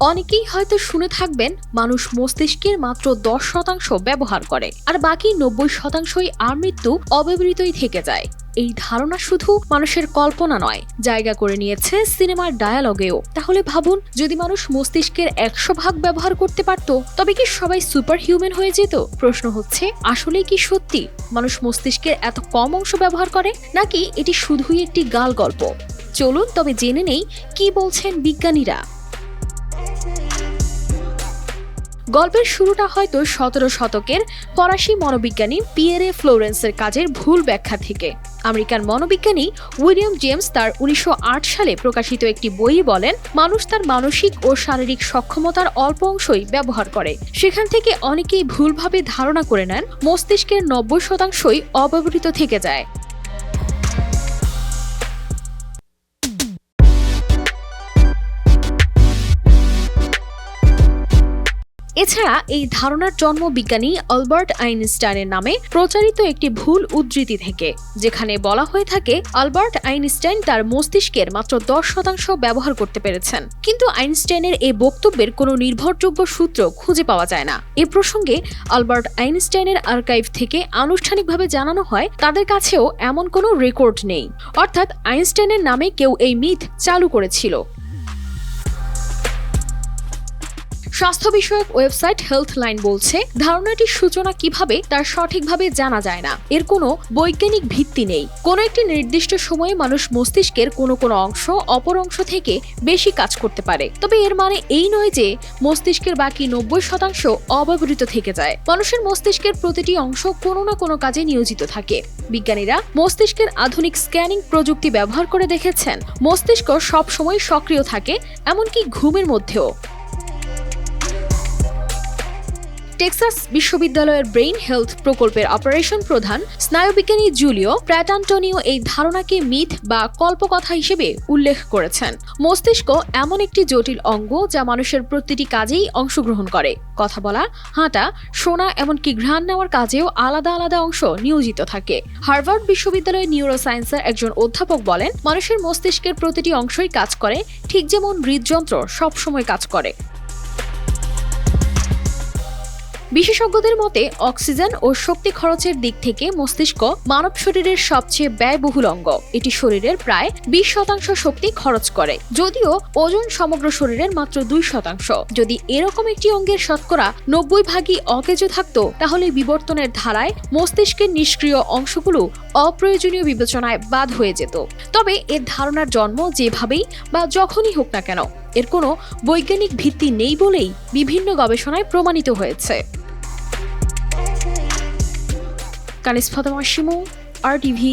অনেকেই হয়তো শুনে থাকবেন, মানুষ মস্তিষ্কের মাত্র দশ শতাংশ ব্যবহার করে, আর বাকি নব্বই শতাংশই আর মৃত্যু অব্যবহৃতই থেকে যায়। এই ধারণা শুধু মানুষের কল্পনা নয়, জায়গা করে নিয়েছে সিনেমার ডায়ালগেও। তাহলে ভাবুন, যদি মানুষ মস্তিষ্কের একশো ভাগ ব্যবহার করতে পারত, তবে কি সবাই সুপার হিউম্যান হয়ে যেত? প্রশ্ন হচ্ছে, আসলেই কি সত্যি? মানুষ মস্তিষ্কের এত কম অংশ ব্যবহার করে? নাকি এটি শুধুই একটি গাল গল্প চলুন তবে জেনে নেই, কি বলছেন বিজ্ঞানীরা। গল্পের শুরুটা হয়তো সতেরো শতকের ফরাসি মনোবিজ্ঞানী পিয়েরে ফ্লোরেন্সের কাজের ভুল ব্যাখ্যা থেকে। আমেরিকান মনোবিজ্ঞানী উইলিয়াম জেমস তার উনিশশো আট সালে প্রকাশিত একটি বইয়ে বলেন, মানুষ তার মানসিক ও শারীরিক সক্ষমতার অল্প অংশই ব্যবহার করে। সেখান থেকে অনেকেই ভুলভাবে ধারণা করে নেন, মস্তিষ্কের নব্বই শতাংশই অব্যবহৃত থেকে যায়। এছাড়া এই ধারণার জন্ম বিজ্ঞানী আলবার্ট আইনস্টাইনের নামে প্রচারিত একটি ভুল উদ্ধৃতি থেকে, যেখানে বলা হয়ে থাকে আলবার্ট আইনস্টাইন তার মস্তিষ্কের মাত্র দশ শতাংশ ব্যবহার করতে পেরেছেন। কিন্তু আইনস্টাইনের এই বক্তব্যের কোনো নির্ভরযোগ্য সূত্র খুঁজে পাওয়া যায় না। এ প্রসঙ্গে আলবার্ট আইনস্টাইনের আর্কাইভ থেকে আনুষ্ঠানিকভাবে জানানো হয়, তাদের কাছেও এমন কোনো রেকর্ড নেই। অর্থাৎ আইনস্টাইনের নামে কেউ এই মিথ চালু করেছিল। স্বাস্থ্য বিষয়ক ওয়েবসাইট হেলথ লাইন বলছে, ধারণাটির সূচনা কীভাবে তার সঠিকভাবে জানা যায় না। এর কোনো বৈজ্ঞানিক ভিত্তি নেই। কোনো একটি নির্দিষ্ট সময়ে মানুষ মস্তিষ্কের কোনো কোনো অংশ অপর অংশ থেকে বেশি কাজ করতে পারে। তবে এর মানে এই নয় যে মস্তিষ্কের বাকি নব্বই শতাংশ অব্যবহৃত থেকে যায়। মানুষের মস্তিষ্কের প্রতিটি অংশ কোনো না কোনো কাজে নিয়োজিত থাকে। বিজ্ঞানীরা মস্তিষ্কের আধুনিক স্ক্যানিং প্রযুক্তি ব্যবহার করে দেখেছেন, মস্তিষ্ক সবসময় সক্রিয় থাকে, এমনকি ঘুমের মধ্যেও। টেক্সাস বিশ্ববিদ্যালয়ের ব্রেইন হেলথ প্রকল্পের অপারেশন প্রধান স্নায়ুবিজ্ঞানী জুলিও প্র্যাটান্টনিও এই ধারণাকে মিথ বা কল্পকথা হিসেবে উল্লেখ করেছেন। মস্তিষ্ক এমন একটি জটিল অঙ্গ যা মানুষের প্রতিটি কাজেই অংশগ্রহণ করে। কথা বলা, হাঁটা, শোনা এমনকি ঘ্রাণ নেওয়ার কাজেও আলাদা আলাদা অংশ নিয়োজিত থাকে। হার্ভার্ড বিশ্ববিদ্যালয়ের নিউরোসায়েন্সের একজন অধ্যাপক বলেন, মানুষের মস্তিষ্কের প্রতিটি অংশই কাজ করে, ঠিক যেমন হৃদযন্ত্র সবসময় কাজ করে। বিশেষজ্ঞদের মতে, অক্সিজেন ও শক্তি খরচের দিক থেকে মস্তিষ্ক মানব শরীরের সবচেয়ে ব্যয়বহুল অঙ্গ। এটি শরীরের প্রায় বিশ শতাংশ শক্তি খরচ করে। যদিও ওজন সমগ্র শরীরের মাত্র দুই শতাংশ। যদি এরকম একটি অঙ্গের শতকরা নব্বই ভাগই অকেজো থাকতো, তাহলে বিবর্তনের ধারায় মস্তিষ্কের নিষ্ক্রিয় অংশগুলো অপ্রয়োজনীয় বিবেচনায় বাদ হয়ে যেত। তবে এর ধারণার জন্ম যেভাবেই বা যখনই হোক না কেন, এর কোনো বৈজ্ঞানিক ভিত্তি নেই বলেই বিভিন্ন গবেষণায় প্রমাণিত হয়েছে। কানিস ফাতেমা শিমু আর টিভি